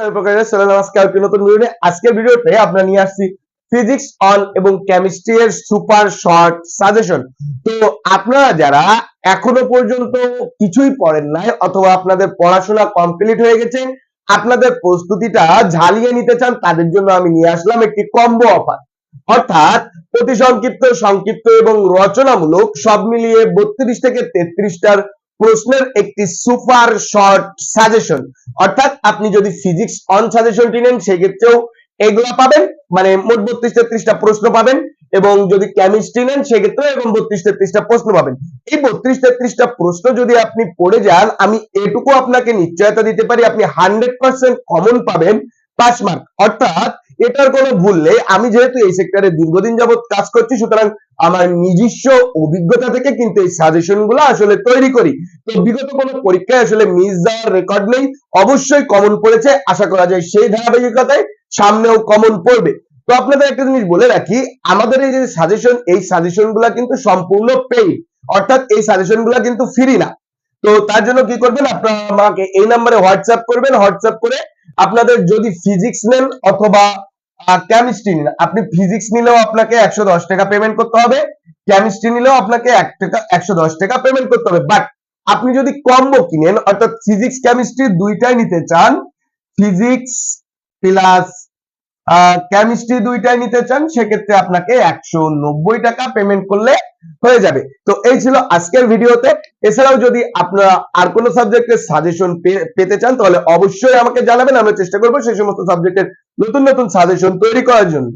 আপনাদের পড়াশোনা কমপ্লিট হয়ে গেছে, আপনাদের প্রস্তুতিটা ঝালিয়ে নিতে চান, তাদের জন্য আমি নিয়ে আসলাম একটি কম্বো অফার অর্থাৎ অতি সংক্ষিপ্ত সংক্ষিপ্ত এবং রচনামূলক, সব মিলিয়ে বত্রিশ থেকে তেত্রিশটার প্রশ্নের একটি সুপার শর্ট সাজেশন অর্থাৎ আপনি যদি ফিজিক্স অন সাজেশনটি নেন, সেক্ষেত্রেও এগুলা পাবেন। মানে মোট বত্রিশ তেত্রিশটা প্রশ্ন পাবেন এবং যদি কেমিস্ট্রি নেন, সেক্ষেত্রেও এবং বত্রিশ তেত্রিশটা প্রশ্ন পাবেন। এই বত্রিশ তেত্রিশটা প্রশ্ন যদি আপনি পড়ে যান, আমি এটুকু আপনাকে নিশ্চয়তা দিতে পারি, আপনি হান্ড্রেড পার্সেন্ট কমন পাবেন পাঁচ মার্ক অর্থাৎ এটার কোনো ভুল নেই। আমি যেহেতু এই সেক্টরে দীর্ঘদিন যাবত কাজ করছি, সুতরাং আমার নিজস্ব অভিজ্ঞতা থেকে কিন্তু এই সাজেশনগুলো আসলে তৈরি করি। তো বিগত কোনো পরীক্ষায় আসলে মিস যাওয়ার রেকর্ড নেই। অবশ্যই কমন পড়েছে, আশা করা যায় সেই ধারাবাহিকতায় সামনেও কমন পড়বে। তো আপনাদের একটা জিনিস বলে রাখি, আমাদের এই যে সাজেশন এই সাজেশনগুলা কিন্তু সম্পূর্ণ পেইড অর্থাৎ এই সাজেশনগুলা কিন্তু ফ্রি না। তো তার জন্য কি করবেন, আপনারা আমাকে এই নাম্বারে হোয়াটসঅ্যাপ করবেন। হোয়াটসঅ্যাপ করে আপনাদের যদি ফিজিক্স নেন অথবা কেমিস্ট্রি নিন। আপনি ফিজিক্স নিলেও আপনাকে একশো দশ টাকা পেমেন্ট করতে হবে কেমিস্ট্রি নিলেও আপনাকে এক টাকা, একশো দশ টাকা পেমেন্ট করতে হবে। বাট আপনি যদি কম্বো কিনেন, অর্থাৎ ফিজিক্স কেমিস্ট্রি দুইটাই নিতে চান ফিজিক্স প্লাস কেমিস্ট্রি দুইটাই নিতে চান, সেক্ষেত্রে আপনাকে একশো নব্বই টাকা পেমেন্ট করলে হয়ে যাবে। তো এই ছিল আজকের ভিডিওতে এছাড়াও যদি আপনারা আর কোনো সাবজেক্টের সাজেশন পেতে চান, তাহলে অবশ্যই আমাকে জানাবেন, আমরা চেষ্টা করব সেই সমস্ত সাবজেক্টের নতুন নতুন সাজেশন তৈরি করার জন্য।